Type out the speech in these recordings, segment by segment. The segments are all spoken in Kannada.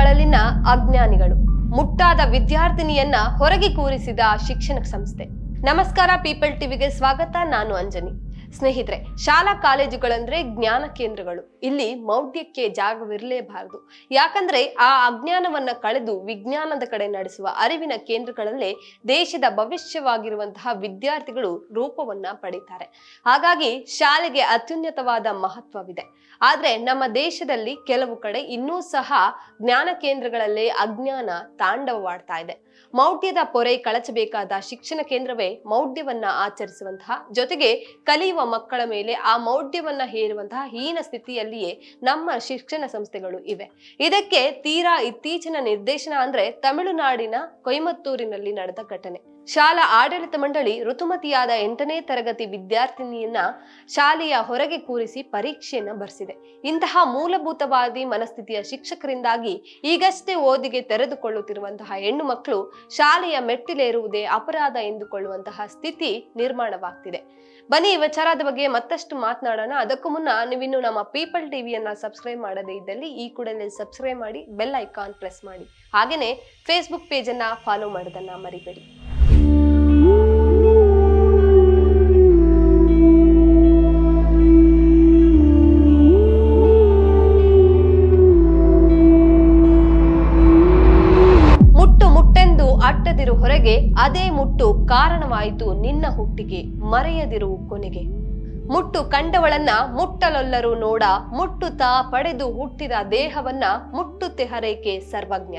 ಕೇಂದ್ರಗಳಲ್ಲಿನ ಅಜ್ಞಾನಿಗಳು. ಮುಟ್ಟಾದ ವಿದ್ಯಾರ್ಥಿನಿಯನ್ನ ಹೊರಗೆ ಕೂರಿಸಿದ ಶಿಕ್ಷಣ ಸಂಸ್ಥೆ. ನಮಸ್ಕಾರ ಪೀಪಲ್ ಟಿವಿಗೆ ಸ್ವಾಗತ ನಾನು ಅಂಜನಿ. ಸ್ನೇಹಿತರೆ, ಶಾಲಾ ಕಾಲೇಜುಗಳಂದ್ರೆ ಜ್ಞಾನ ಕೇಂದ್ರಗಳು. ಇಲ್ಲಿ ಮೌಢ್ಯಕ್ಕೆ ಜಾಗವಿರಲೇಬಾರದು. ಯಾಕಂದ್ರೆ ಆ ಅಜ್ಞಾನವನ್ನ ಕಳೆದು ವಿಜ್ಞಾನದ ಕಡೆ ನಡೆಸುವ ಅರಿವಿನ ಕೇಂದ್ರಗಳಲ್ಲೇ ದೇಶದ ಭವಿಷ್ಯವಾಗಿರುವಂತಹ ವಿದ್ಯಾರ್ಥಿಗಳು ರೂಪವನ್ನ ಪಡೀತಾರೆ. ಹಾಗಾಗಿ ಶಾಲೆಗೆ ಅತ್ಯುನ್ನತವಾದ ಮಹತ್ವವಿದೆ. ಆದ್ರೆ ನಮ್ಮ ದೇಶದಲ್ಲಿ ಕೆಲವು ಕಡೆ ಇನ್ನೂ ಸಹ ಜ್ಞಾನ ಕೇಂದ್ರಗಳಲ್ಲೇ ಅಜ್ಞಾನ ತಾಂಡವವಾಡ್ತಾ ಇದೆ. ಮೌಢ್ಯದ ಪೊರೆ ಕಳಚಬೇಕಾದ ಶಿಕ್ಷಣ ಕೇಂದ್ರವೇ ಮೌಢ್ಯವನ್ನ ಆಚರಿಸುವಂತಹ, ಜೊತೆಗೆ ಕಲಿಯುವ ಮಕ್ಕಳ ಮೇಲೆ ಆ ಮೌಢ್ಯವನ್ನ ಹೇರುವಂತಹ ಹೀನ ಸ್ಥಿತಿಯಲ್ಲಿಯೇ ನಮ್ಮ ಶಿಕ್ಷಣ ಸಂಸ್ಥೆಗಳು ಇವೆ. ಇದಕ್ಕೆ ತೀರಾ ಇತ್ತೀಚಿನ ನಿರ್ದೇಶನ ಅಂದ್ರೆ ತಮಿಳುನಾಡಿನ ಕೊಯಮತ್ತೂರಿನಲ್ಲಿ ನಡೆದ ಘಟನೆ. ಶಾಲಾ ಆಡಳಿತ ಮಂಡಳಿ ಋತುಮತಿಯಾದ ಎಂಟನೇ ತರಗತಿ ವಿದ್ಯಾರ್ಥಿನಿಯನ್ನ ಶಾಲೆಯ ಹೊರಗೆ ಕೂರಿಸಿ ಪರೀಕ್ಷೆಯನ್ನ ಬರೆಸಿದೆ. ಇಂತಹ ಮೂಲಭೂತವಾದಿ ಮನಸ್ಥಿತಿಯ ಶಿಕ್ಷಕರಿಂದಾಗಿ ಈಗಷ್ಟೇ ಓದಿಗೆ ತೆರೆದುಕೊಳ್ಳುತ್ತಿರುವಂತಹ ಹೆಣ್ಣು ಮಕ್ಕಳು ಶಾಲೆಯ ಮೆಟ್ಟಿಲೇರುವುದೇ ಅಪರಾಧ ಎಂದುಕೊಳ್ಳುವಂತಹ ಸ್ಥಿತಿ ನಿರ್ಮಾಣವಾಗ್ತಿದೆ. ಬನ್ನಿ, ಈ ವಿಚಾರದ ಬಗ್ಗೆ ಮತ್ತಷ್ಟು ಮಾತನಾಡೋಣ. ಅದಕ್ಕೂ ಮುನ್ನ ನೀವಿನ್ನು ನಮ್ಮ ಪೀಪಲ್ ಟಿವಿಯನ್ನ ಸಬ್ಸ್ಕ್ರೈಬ್ ಮಾಡದೇ ಇದ್ದಲ್ಲಿ ಈ ಕೂಡಲೇ ಸಬ್ಸ್ಕ್ರೈಬ್ ಮಾಡಿ, ಬೆಲ್ ಐಕಾನ್ ಪ್ರೆಸ್ ಮಾಡಿ. ಹಾಗೆಯೇ ಫೇಸ್ಬುಕ್ ಪೇಜನ್ನ ಫಾಲೋ ಮಾಡೋದನ್ನ ಮರಿಬೇಡಿ. ಅಟ್ಟದಿರು ಹೊರಗೆ ಅದೇ ಮುಟ್ಟು ಕಾರಣವಾಯಿತು ನಿನ್ನ ಹುಟ್ಟಿಗೆ ಮರೆಯದಿರು ಕೊನೆಗೆ. ಮುಟ್ಟು ಕಂಡವಳನ್ನ ಮುಟ್ಟಲೊಲ್ಲರು ನೋಡ ಮುಟ್ಟುತ್ತಾ ಪಡೆದು ಹುಟ್ಟಿದ ದೇಹವನ್ನ ಮುಟ್ಟುತ್ತೆ ಹರೇಕೆ ಸರ್ವಜ್ಞ.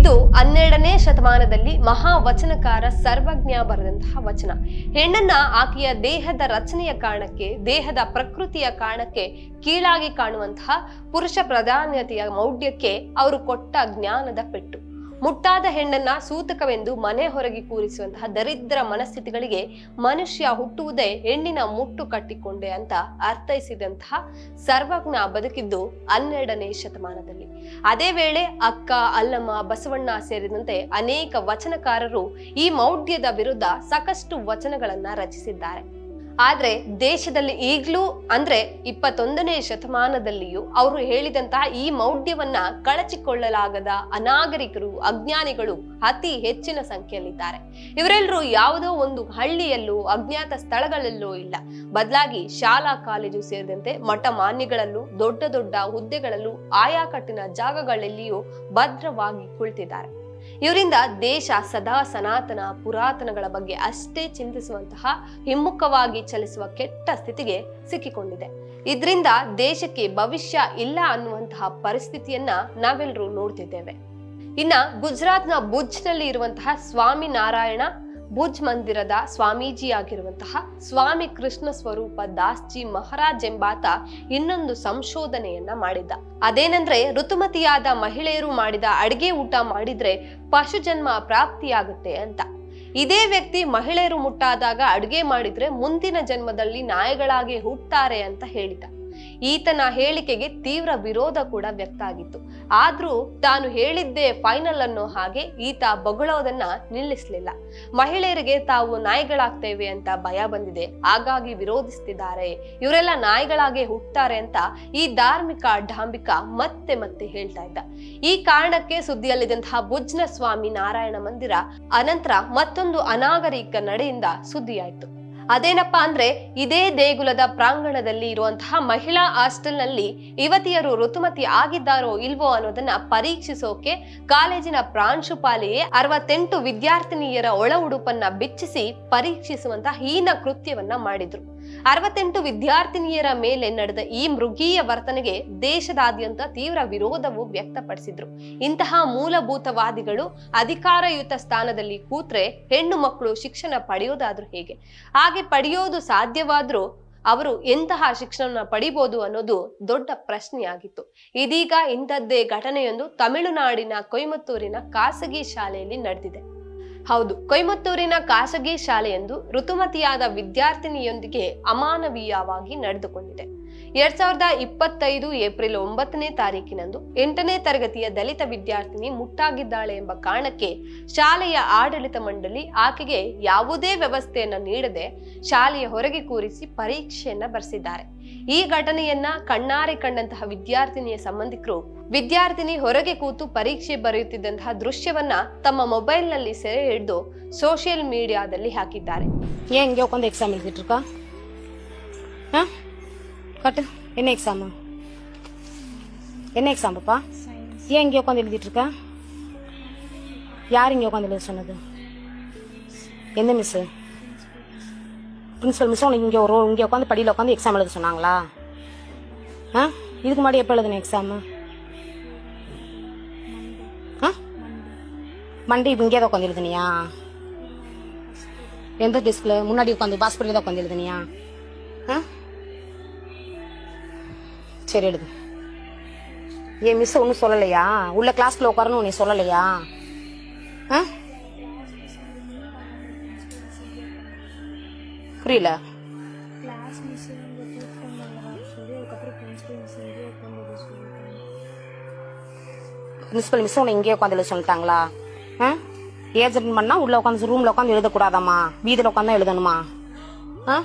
ಇದು ಹನ್ನೆರಡನೇ ಶತಮಾನದಲ್ಲಿ ಮಹಾವಚನಕಾರ ಸರ್ವಜ್ಞ ಬರೆದಂತಹ ವಚನ. ಹೆಣ್ಣನ್ನ ಆಕೆಯ ದೇಹದ ರಚನೆಯ ಕಾರಣಕ್ಕೆ, ದೇಹದ ಪ್ರಕೃತಿಯ ಕಾರಣಕ್ಕೆ ಕೀಳಾಗಿ ಕಾಣುವಂತಹ ಪುರುಷ ಪ್ರಧಾನತೆಯ ಮೌಢ್ಯಕ್ಕೆ ಅವರು ಕೊಟ್ಟ ಜ್ಞಾನದ ಪೆಟ್ಟು. ಮುಟ್ಟಾದ ಹೆಣ್ಣನ್ನ ಸೂತಕವೆಂದು ಮನೆ ಹೊರಗೆ ಕೂರಿಸುವಂತಹ ದರಿದ್ರ ಮನಸ್ಥಿತಿಗಳಿಗೆ ಮನುಷ್ಯ ಹುಟ್ಟುವುದೇ ಹೆಣ್ಣಿನ ಮುಟ್ಟು ಕಟ್ಟಿಕೊಂಡೆ ಅಂತ ಅರ್ಥೈಸಿದಂತಹ ಸರ್ವಜ್ಞ ಬದುಕಿದ್ದು ಹನ್ನೆರಡನೇ ಶತಮಾನದಲ್ಲಿ. ಅದೇ ವೇಳೆ ಅಕ್ಕ, ಅಲ್ಲಮ್ಮ, ಬಸವಣ್ಣ ಸೇರಿದಂತೆ ಅನೇಕ ವಚನಕಾರರು ಈ ಮೌಢ್ಯದ ವಿರುದ್ಧ ಸಾಕಷ್ಟು ವಚನಗಳನ್ನ ರಚಿಸಿದ್ದಾರೆ. ಆದ್ರೆ ದೇಶದಲ್ಲಿ ಈಗಲೂ ಅಂದ್ರೆ ಇಪ್ಪತ್ತೊಂದನೇ ಶತಮಾನದಲ್ಲಿಯೂ ಅವರು ಹೇಳಿದಂತಹ ಈ ಮೌಢ್ಯವನ್ನ ಕಳಚಿಕೊಳ್ಳಲಾಗದ ಅನಾಗರಿಕರು, ಅಜ್ಞಾನಿಗಳು ಅತಿ ಹೆಚ್ಚಿನ ಸಂಖ್ಯೆಯಲ್ಲಿದ್ದಾರೆ. ಇವರೆಲ್ಲರೂ ಯಾವುದೋ ಒಂದು ಹಳ್ಳಿಯಲ್ಲೂ, ಅಜ್ಞಾತ ಸ್ಥಳಗಳಲ್ಲೂ ಇಲ್ಲ. ಬದಲಾಗಿ ಶಾಲಾ, ಕಾಲೇಜು ಸೇರಿದಂತೆ ಮಠ ಮಾನ್ಯಗಳಲ್ಲೂ, ದೊಡ್ಡ ದೊಡ್ಡ ಹುದ್ದೆಗಳಲ್ಲೂ ಆಯಾಕಟ್ಟಿನ ಜಾಗಗಳಲ್ಲಿಯೂ ಭದ್ರವಾಗಿ ಕುಳಿತಿದ್ದಾರೆ. ಇವರಿಂದ ದೇಶ ಸದಾ ಸನಾತನ ಪುರಾತನಗಳ ಬಗ್ಗೆ ಅಷ್ಟೇ ಚಿಂತಿಸುವಂತಹ ಹಿಮ್ಮುಖವಾಗಿ ಚಲಿಸುವ ಕೆಟ್ಟ ಸ್ಥಿತಿಗೆ ಸಿಕ್ಕಿಕೊಂಡಿದೆ. ಇದರಿಂದ ದೇಶಕ್ಕೆ ಭವಿಷ್ಯ ಇಲ್ಲ ಅನ್ನುವಂತಹ ಪರಿಸ್ಥಿತಿಯನ್ನ ನಾವೆಲ್ಲರೂ ನೋಡ್ತಿದ್ದೇವೆ. ಇನ್ನ ಗುಜರಾತ್ನ ಭುಜ್ನಲ್ಲಿ ಇರುವಂತಹ ಸ್ವಾಮಿ ನಾರಾಯಣ ಭುಜ್ ಮಂದಿರದ ಸ್ವಾಮೀಜಿಯಾಗಿರುವಂತಹ ಸ್ವಾಮಿ ಕೃಷ್ಣ ಸ್ವರೂಪ ದಾಸ್ಜಿ ಮಹಾರಾಜ್ ಎಂಬಾತ ಇನ್ನೊಂದು ಸಂಶೋಧನೆಯನ್ನ ಮಾಡಿದ್ದ. ಅದೇನಂದ್ರೆ ಋತುಮತಿಯಾದ ಮಹಿಳೆಯರು ಮಾಡಿದ ಅಡಿಗೆ ಊಟ ಮಾಡಿದ್ರೆ ಪಶು ಜನ್ಮ ಪ್ರಾಪ್ತಿಯಾಗುತ್ತೆ ಅಂತ. ಇದೇ ವ್ಯಕ್ತಿ ಮಹಿಳೆಯರು ಮುಟ್ಟಾದಾಗ ಅಡುಗೆ ಮಾಡಿದ್ರೆ ಮುಂದಿನ ಜನ್ಮದಲ್ಲಿ ನಾಯಿಗಳಾಗಿ ಹುಟ್ಟುತ್ತಾರೆ ಅಂತ ಹೇಳಿದ. ಈತನ ಹೇಳಿಕೆಗೆ ತೀವ್ರ ವಿರೋಧ ಕೂಡ ವ್ಯಕ್ತ ಆಗಿತ್ತು. ಆದ್ರೂ ತಾನು ಹೇಳಿದ್ದೇ ಫೈನಲ್ ಅನ್ನೋ ಹಾಗೆ ಈತ ಬೊಗಳೋದನ್ನ ನಿಲ್ಲಿಸ್ಲಿಲ್ಲ. ಮಹಿಳೆಯರಿಗೆ ತಾವು ನಾಯಿಗಳಾಗ್ತೇವೆ ಅಂತ ಭಯ ಬಂದಿದೆ. ಹಾಗಾಗಿ ವಿರೋಧಿಸ್ತಿದ್ದಾರೆ. ಇವರೆಲ್ಲ ನಾಯಿಗಳಾಗೆ ಹುಟ್ತಾರೆ ಅಂತ ಈ ಧಾರ್ಮಿಕ ಡಾಂಬಿಕ ಮತ್ತೆ ಮತ್ತೆ ಹೇಳ್ತಾ ಇದ್ದ. ಈ ಕಾರಣಕ್ಕೆ ಸುದ್ದಿಯಲ್ಲಿದ್ದಂತಹ ಭುಜ್ನ ಸ್ವಾಮಿ ನಾರಾಯಣ ಮಂದಿರ ಅನಂತರ ಮತ್ತೊಂದು ಅನಾಗರಿಕ ನಡೆಯಿಂದ ಸುದ್ದಿಯಾಯ್ತು. ಅದೇನಪ್ಪಾ ಅಂದ್ರೆ ಇದೇ ದೇಗುಲದ ಪ್ರಾಂಗಣದಲ್ಲಿ ಇರುವಂತಹ ಮಹಿಳಾ ಹಾಸ್ಟೆಲ್ನಲ್ಲಿ ಯುವತಿಯರು ಋತುಮತಿ ಆಗಿದ್ದಾರೋ ಇಲ್ವೋ ಅನ್ನೋದನ್ನ ಪರೀಕ್ಷಿಸೋಕೆ ಕಾಲೇಜಿನ ಪ್ರಾಂಶುಪಾಲೆಯೇ ಅರವತ್ತೆಂಟು ವಿದ್ಯಾರ್ಥಿನಿಯರ ಒಳ ಉಡುಪನ್ನ ಬಿಚ್ಚಿಸಿ ಪರೀಕ್ಷಿಸುವಂತಹ ಹೀನ ಕೃತ್ಯವನ್ನ ಮಾಡಿದ್ರು. ಅರವತ್ತೆಂಟು ವಿದ್ಯಾರ್ಥಿನಿಯರ ಮೇಲೆ ನಡೆದ ಈ ಮೃಗೀಯ ವರ್ತನೆಗೆ ದೇಶದಾದ್ಯಂತ ತೀವ್ರ ವಿರೋಧವು ವ್ಯಕ್ತಪಡಿಸಿದ್ರು. ಇಂತಹ ಮೂಲಭೂತವಾದಿಗಳು ಅಧಿಕಾರಯುತ ಸ್ಥಾನದಲ್ಲಿ ಕೂತ್ರೆ ಹೆಣ್ಣು ಮಕ್ಕಳು ಶಿಕ್ಷಣ ಪಡೆಯೋದಾದ್ರೂ ಹೇಗೆ? ಹಾಗೆ ಪಡೆಯೋದು ಸಾಧ್ಯವಾದ್ರೂ ಅವರು ಎಂತಹ ಶಿಕ್ಷಣ ಪಡಿಬೋದು ಅನ್ನೋದು ದೊಡ್ಡ ಪ್ರಶ್ನೆಯಾಗಿತ್ತು. ಇದೀಗ ಇಂಥದ್ದೇ ಘಟನೆಯೊಂದು ತಮಿಳುನಾಡಿನ ಕೊಯಮತ್ತೂರಿನ ಖಾಸಗಿ ಶಾಲೆಯಲ್ಲಿ ನಡೆದಿದೆ. ಹೌದು, ಕೊಯಮತ್ತೂರಿನ ಖಾಸಗಿ ಶಾಲೆಯೊಂದು ಋತುಮತಿಯಾದ ವಿದ್ಯಾರ್ಥಿನಿಯೊಂದಿಗೆ ಅಮಾನವೀಯವಾಗಿ ನಡೆದುಕೊಂಡಿದೆ. ಎರಡ್ ಸಾವಿರದ ಇಪ್ಪತ್ತೈದು ಏಪ್ರಿಲ್ ಒಂಬತ್ತನೇ ತಾರೀಕಿನಂದು ಎಂಟನೇ ತರಗತಿಯ ದಲಿತ ವಿದ್ಯಾರ್ಥಿನಿ ಮುಟ್ಟಾಗಿದ್ದಾಳೆ ಎಂಬ ಕಾರಣಕ್ಕೆ ಶಾಲೆಯ ಆಡಳಿತ ಮಂಡಳಿ ಆಕೆಗೆ ಯಾವುದೇ ವ್ಯವಸ್ಥೆಯನ್ನ ನೀಡದೆ ಶಾಲೆಯ ಹೊರಗೆ ಕೂರಿಸಿ ಪರೀಕ್ಷೆಯನ್ನ ಬರೆಸಿದ್ದಾರೆ. ಈ ಘಟನೆಯನ್ನ ಕಣ್ಣಾರೆ ಕಂಡಂತಹ ವಿದ್ಯಾರ್ಥಿನಿಯ ಸಂಬಂಧಿಕರು ವಿದ್ಯಾರ್ಥಿನಿ ಹೊರಗೆ ಕೂತು ಪರೀಕ್ಷೆ ಬರೆಯುತ್ತಿದ್ದಂತಹ ದೃಶ್ಯವನ್ನ ತಮ್ಮ ಮೊಬೈಲ್ನಲ್ಲಿ ಸೆರೆ ಹಿಡಿದು ಸೋಷಿಯಲ್ ಮೀಡಿಯಾದಲ್ಲಿ ಹಾಕಿದ್ದಾರೆ. ಹೆಂಗೆ ಎಕ್ಸಾಮ್ ಕಟ್ ಎಕ್ಸಾಮ್ ಎಕ್ಸಾಮ್ ಪಪ್ಪ ಹೆಂಗೆ ಹೋಕೊಂಡು ಇಳಿದಿಟ್ರುಕ ಯಾರು ಹಿಂಗೆ ಹೋಕೊಂಡು ಇಳಿದು ಸಣ್ಣದು ಎಂದ ಮಿಸ್ உட்காந்து பிரின்சிபல் மிஸ் உனக்கு இங்கே ஒரு இங்கே உட்காந்து படியில் உட்காந்து எக்ஸாம் எழுத சொன்னாங்களா? ஆ? இதுக்கு முன்னாடி எப்போ எழுதுன எக்ஸாமு ஆ? மண்டே இப்போ இங்கே தான் உட்காந்து எழுதுனியா? எந்த டெஸ்கில் முன்னாடி உட்காந்து பாஸ்பரியில் தான் உட்காந்து எழுதுனியா? ஆ? சரி எழுது. ஏன் மிஸ் ஒன்றும் சொல்லலையா? உள்ள கிளாஸ்ல உட்காரணும் உன்னை சொல்லலையா? ஆ? புரியல கிளாஸ் மிஸ் இங்கே கூப்பிட்டு வர சொல்லி அதுக்கப்புறம் பிரின்சிபல் மிஸ் இங்கே உட்காந்து எழுத சொல்லியிருக்காங்க பிரின்சிபல் மிஸ் உன்னை இங்கேயே உட்காந்து எழுத சொல்லிட்டாங்களா ஆ ஏஜென்ட் பண்ணா உள்ள உட்காந்து ரூம்ல உட்காந்து எழுதக்கூடாதாம்மா வீதியில் உட்காந்து எழுதணுமா ஆ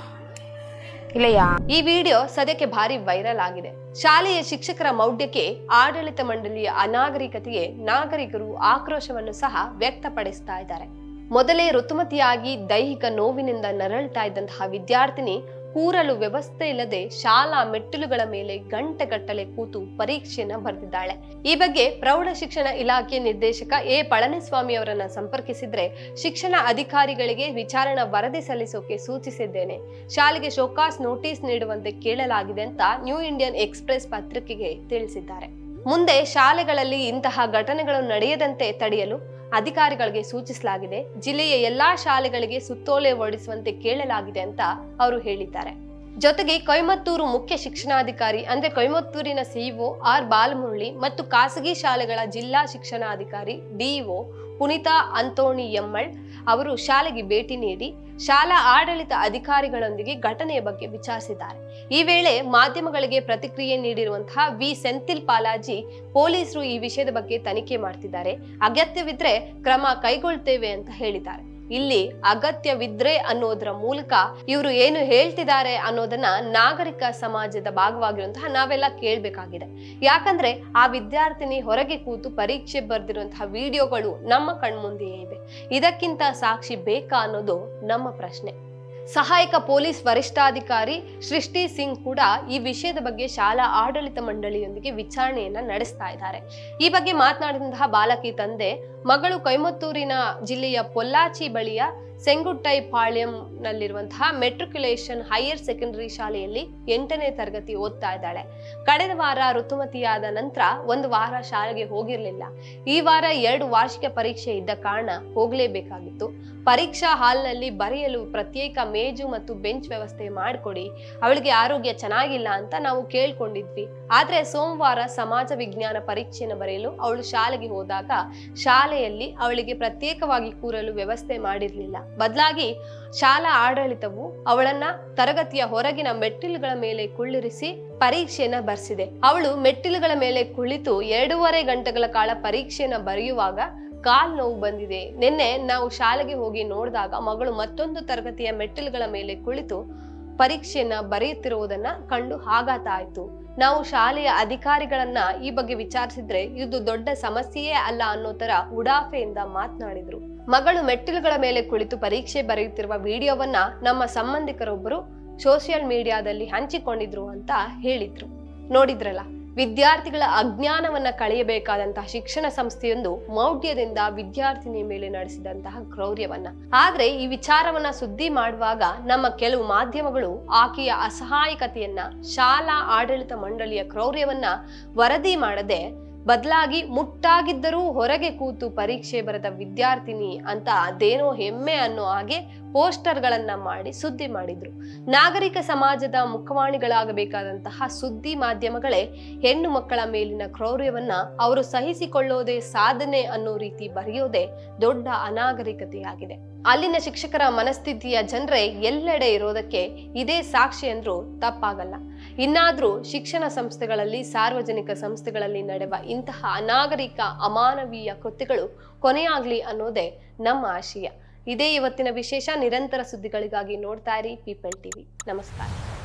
இல்லையா ಈ ವಿಡಿಯೋ ಸದ್ಯಕ್ಕೆ ಭಾರಿ ವೈರಲ್ ಆಗಿದೆ ಶಾಲೆಯ ಶಿಕ್ಷಕರ ಮೌಢ್ಯಕ್ಕೆ ಆಡಳಿತ ಮಂಡಳಿಯ ಅನಾಗರಿಕತೆಗೆ ನಾಗರಿಕರು ಆಕ್ರೋಶವನ್ನು ಸಹ ವ್ಯಕ್ತಪಡಿಸ್ತಾ ಇದ್ದಾರೆ ಮೊದಲೇ ಋತುಮತಿಯಾಗಿ ದೈಹಿಕ ನೋವಿನಿಂದ ನರಳ್ತಾ ಇದ್ದಂತಹ ವಿದ್ಯಾರ್ಥಿನಿ ಕೂರಲು ವ್ಯವಸ್ಥೆ ಇಲ್ಲದೆ ಶಾಲಾ ಮೆಟ್ಟಿಲುಗಳ ಮೇಲೆ ಗಂಟೆಗಟ್ಟಲೆ ಕೂತು ಪರೀಕ್ಷೆಯನ್ನ ಬರೆದಿದ್ದಾಳೆ. ಈ ಬಗ್ಗೆ ಪ್ರೌಢ ಶಿಕ್ಷಣ ಇಲಾಖೆ ನಿರ್ದೇಶಕ ಎ. ಪಳನಿಸ್ವಾಮಿ ಅವರನ್ನ ಸಂಪರ್ಕಿಸಿದ್ರೆ ಶಿಕ್ಷಣ ಅಧಿಕಾರಿಗಳಿಗೆ ವಿಚಾರಣಾ ವರದಿ ಸಲ್ಲಿಸೋಕೆ ಸೂಚಿಸಿದ್ದೇನೆ. ಶಾಲೆಗೆ ಶೋಕಾಸ್ ನೋಟಿಸ್ ನೀಡುವಂತೆ ಕೇಳಲಾಗಿದೆ ಅಂತ ನ್ಯೂ ಇಂಡಿಯನ್ ಎಕ್ಸ್ಪ್ರೆಸ್ ಪತ್ರಿಕೆಗೆ ತಿಳಿಸಿದ್ದಾರೆ. ಮುಂದೆ ಶಾಲೆಗಳಲ್ಲಿ ಇಂತಹ ಘಟನೆಗಳು ನಡೆಯದಂತೆ ತಡೆಯಲು ಅಧಿಕಾರಿಗಳಿಗೆ ಸೂಚಿಸಲಾಗಿದೆ. ಜಿಲ್ಲೆಯ ಎಲ್ಲಾ ಶಾಲೆಗಳಿಗೆ ಸುತ್ತೋಲೆ ಹೊರಡಿಸುವಂತೆ ಕೇಳಲಾಗಿದೆ ಅಂತ ಅವರು ಹೇಳಿದ್ದಾರೆ. ಜೊತೆಗೆ ಕೊಯಮತ್ತೂರು ಮುಖ್ಯ ಶಿಕ್ಷಣಾಧಿಕಾರಿ ಅಂದ್ರೆ ಕೊಯಮತ್ತೂರಿನ ಸಿಇಒ ಆರ್ ಬಾಲಮುರಳಿ ಮತ್ತು ಖಾಸಗಿ ಶಾಲೆಗಳ ಜಿಲ್ಲಾ ಶಿಕ್ಷಣಾಧಿಕಾರಿ ಡಿಇಒ ಪುನೀತಾ ಅಂತೋಣಿ ಎಮ್ಮಳ್ ಅವರು ಶಾಲೆಗೆ ಭೇಟಿ ನೀಡಿ ಶಾಲಾ ಆಡಳಿತ ಅಧಿಕಾರಿಗಳೊಂದಿಗೆ ಘಟನೆಯ ಬಗ್ಗೆ ವಿಚಾರಿಸಿದ್ದಾರೆ. ಈ ವೇಳೆ ಮಾಧ್ಯಮಗಳಿಗೆ ಪ್ರತಿಕ್ರಿಯೆ ನೀಡಿರುವಂತಹ ವಿ. ಸೆಂಥಿಲ್ ಪಾಲಾಜಿ ಪೊಲೀಸರು ಈ ವಿಷಯದ ಬಗ್ಗೆ ತನಿಖೆ ಮಾಡ್ತಿದ್ದಾರೆ. ಅಗತ್ಯವಿದ್ರೆ ಕ್ರಮ ಕೈಗೊಳ್ತೇವೆ ಅಂತ ಹೇಳಿದ್ದಾರೆ. ಇಲ್ಲಿ ಅಗತ್ಯವಿದ್ರೆ ಅನ್ನೋದ್ರ ಮೂಲಕ ಇವರು ಏನು ಹೇಳ್ತಿದ್ದಾರೆ ಅನ್ನೋದನ್ನ ನಾಗರಿಕ ಸಮಾಜದ ಭಾಗವಾಗಿರುವಂತಹ ನಾವೆಲ್ಲ ಕೇಳ್ಬೇಕಾಗಿದೆ. ಯಾಕಂದ್ರೆ ಆ ವಿದ್ಯಾರ್ಥಿನಿ ಹೊರಗೆ ಕೂತು ಪರೀಕ್ಷೆ ಬರೆದಿರುವಂತಹ ವಿಡಿಯೋಗಳು ನಮ್ಮ ಕಣ್ಮುಂದೆಯೇ ಇವೆ. ಇದಕ್ಕಿಂತ ಸಾಕ್ಷಿ ಬೇಕಾ ಅನ್ನೋದು ನಮ್ಮ ಪ್ರಶ್ನೆ. ಸಹಾಯಕ ಪೊಲೀಸ್ ವರಿಷ್ಠಾಧಿಕಾರಿ ಸೃಷ್ಟಿ ಸಿಂಗ್ ಕೂಡ ಈ ವಿಷಯದ ಬಗ್ಗೆ ಶಾಲಾ ಆಡಳಿತ ಮಂಡಳಿಯೊಂದಿಗೆ ವಿಚಾರಣೆಯನ್ನ ನಡೆಸ್ತಾ ಇದ್ದಾರೆ. ಈ ಬಗ್ಗೆ ಮಾತನಾಡಿದಂತಹ ಬಾಲಕಿ ತಂದೆ ಮಗಳು ಕೊಯಮತ್ತೂರಿನ ಜಿಲ್ಲೆಯ ಪೊಲ್ಲಾಚಿ ಬಳಿಯ ಸೆಂಗುಟ್ಟೈ ಪಾಳ್ಯಂನಲ್ಲಿರುವಂತಹ ಮೆಟ್ರಿಕ್ಯುಲೇಷನ್ ಹೈಯರ್ ಸೆಕೆಂಡರಿ ಶಾಲೆಯಲ್ಲಿ ಎಂಟನೇ ತರಗತಿ ಓದ್ತಾ ಇದ್ದಾಳೆ. ಕಳೆದ ವಾರ ಋತುಮತಿಯಾದ ನಂತರ ಒಂದು ವಾರ ಶಾಲೆಗೆ ಹೋಗಿರ್ಲಿಲ್ಲ. ಈ ವಾರ ಎರಡು ವಾರ್ಷಿಕ ಪರೀಕ್ಷೆ ಇದ್ದ ಕಾರಣ ಹೋಗ್ಲೇಬೇಕಾಗಿತ್ತು. ಪರೀಕ್ಷಾ ಹಾಲ್ನಲ್ಲಿ ಬರೆಯಲು ಪ್ರತ್ಯೇಕ ಮೇಜು ಮತ್ತು ಬೆಂಚ್ ವ್ಯವಸ್ಥೆ ಮಾಡಿಕೊಡಿ. ಅವಳಿಗೆ ಆರೋಗ್ಯ ಚೆನ್ನಾಗಿಲ್ಲ ಅಂತ ನಾವು ಕೇಳ್ಕೊಂಡಿದ್ವಿ. ಆದ್ರೆ ಸೋಮವಾರ ಸಮಾಜ ವಿಜ್ಞಾನ ಪರೀಕ್ಷೆಯನ್ನು ಬರೆಯಲು ಅವಳು ಶಾಲೆಗೆ ಹೋದಾಗ ಶಾಲೆಯಲ್ಲಿ ಅವಳಿಗೆ ಪ್ರತ್ಯೇಕವಾಗಿ ಕೂರಲು ವ್ಯವಸ್ಥೆ ಮಾಡಿರಲಿಲ್ಲ. ಬದಲಾಗಿ ಶಾಲಾ ಆಡಳಿತವು ಅವಳನ್ನ ತರಗತಿಯ ಹೊರಗಿನ ಮೆಟ್ಟಿಲುಗಳ ಮೇಲೆ ಕುಳ್ಳಿರಿಸಿ ಪರೀಕ್ಷೆಯನ್ನ ಬರ್ಸಿದೆ. ಅವಳು ಮೆಟ್ಟಿಲುಗಳ ಮೇಲೆ ಕುಳಿತು ಎರಡೂವರೆ ಗಂಟೆಗಳ ಕಾಲ ಪರೀಕ್ಷೆಯನ್ನ ಬರೆಯುವಾಗ ಕಾಲ್ ನೋವು ಬಂದಿದೆ. ನಿನ್ನೆ ನಾವು ಶಾಲೆಗೆ ಹೋಗಿ ನೋಡಿದಾಗ ಮಗಳು ಮತ್ತೊಂದು ತರಗತಿಯ ಮೆಟ್ಟಿಲುಗಳ ಮೇಲೆ ಕುಳಿತು ಪರೀಕ್ಷೆಯನ್ನ ಬರೆಯುತ್ತಿರುವುದನ್ನ ಕಂಡು ಆಘಾತ ಆಯ್ತು. ನಾವು ಶಾಲೆಯ ಅಧಿಕಾರಿಗಳನ್ನ ಈ ಬಗ್ಗೆ ವಿಚಾರಿಸಿದ್ರೆ ಇದು ದೊಡ್ಡ ಸಮಸ್ಯೆಯೇ ಅಲ್ಲ ಅನ್ನೋ ತರ ಉಡಾಫೆಯಿಂದ ಮಾತನಾಡಿದ್ರು. ಮಗಳು ಮೆಟ್ಟಿಲುಗಳ ಮೇಲೆ ಕುಳಿತು ಪರೀಕ್ಷೆ ಬರೆಯುತ್ತಿರುವ ವಿಡಿಯೋವನ್ನ ನಮ್ಮ ಸಂಬಂಧಿಕರೊಬ್ಬರು ಸೋಷಿಯಲ್ ಮೀಡಿಯಾದಲ್ಲಿ ಹಂಚಿಕೊಂಡಿದ್ರು ಅಂತ ಹೇಳಿದ್ರು. ನೋಡಿದ್ರಲ್ಲ? ವಿದ್ಯಾರ್ಥಿಗಳ ಅಜ್ಞಾನವನ್ನ ಕಳೆಯಬೇಕಾದಂತಹ ಶಿಕ್ಷಣ ಸಂಸ್ಥೆಯೊಂದು ಮೌಢ್ಯದಿಂದ ವಿದ್ಯಾರ್ಥಿನಿಯ ಮೇಲೆ ನಡೆಸಿದಂತಹ ಕ್ರೌರ್ಯವನ್ನ. ಆದ್ರೆ ಈ ವಿಚಾರವನ್ನ ಸುದ್ದಿ ಮಾಡುವಾಗ ನಮ್ಮ ಕೆಲವು ಮಾಧ್ಯಮಗಳು ಆಕೆಯ ಅಸಹಾಯಕತೆಯನ್ನ ಶಾಲಾ ಆಡಳಿತ ಮಂಡಳಿಯ ಕ್ರೌರ್ಯವನ್ನ ವರದಿ ಮಾಡದೆ ಬದಲಾಗಿ ಮುಟ್ಟಾಗಿದ್ದರೂ ಹೊರಗೆ ಕೂತು ಪರೀಕ್ಷೆ ಬರೆದ ವಿದ್ಯಾರ್ಥಿನಿ ಅಂತ ಅದೇನೋ ಹೆಮ್ಮೆ ಅನ್ನೋ ಹಾಗೆ ಪೋಸ್ಟರ್ಗಳನ್ನ ಮಾಡಿ ಸುದ್ದಿ ಮಾಡಿದ್ರು. ನಾಗರಿಕ ಸಮಾಜದ ಮುಖವಾಣಿಗಳಾಗಬೇಕಾದಂತಹ ಸುದ್ದಿ ಮಾಧ್ಯಮಗಳೇ ಹೆಣ್ಣು ಮಕ್ಕಳ ಮೇಲಿನ ಕ್ರೌರ್ಯವನ್ನ ಅವರು ಸಹಿಸಿಕೊಳ್ಳೋದೇ ಸಾಧನೆ ಅನ್ನೋ ರೀತಿ ಬರೆಯೋದೇ ದೊಡ್ಡ ಅನಾಗರಿಕತೆಯಾಗಿದೆ. ಅಲ್ಲಿನ ಶಿಕ್ಷಕರ ಮನಸ್ಥಿತಿಯ ಜನರೇ ಎಲ್ಲೆಡೆ ಇರೋದಕ್ಕೆ ಇದೇ ಸಾಕ್ಷಿ ಅಂದ್ರೂ ತಪ್ಪಾಗಲ್ಲ. ಇನ್ನಾದ್ರೂ ಶಿಕ್ಷಣ ಸಂಸ್ಥೆಗಳಲ್ಲಿ, ಸಾರ್ವಜನಿಕ ಸಂಸ್ಥೆಗಳಲ್ಲಿ ನಡೆವ ಇಂತಹ ಅನಾಗರಿಕ, ಅಮಾನವೀಯ ಕೃತ್ಯಗಳು ಕೊನೆಯಾಗಲಿ ಅನ್ನೋದೇ ನಮ್ಮ ಆಶಯ. ಇದೇ ಇವತ್ತಿನ ವಿಶೇಷ, ನಿರಂತರ ಸುದ್ದಿಗಳಿಗಾಗಿ ನೋಡ್ತಾ ಇರಿ ಪೀಪಲ್ ಟಿವಿ ನಮಸ್ಕಾರ.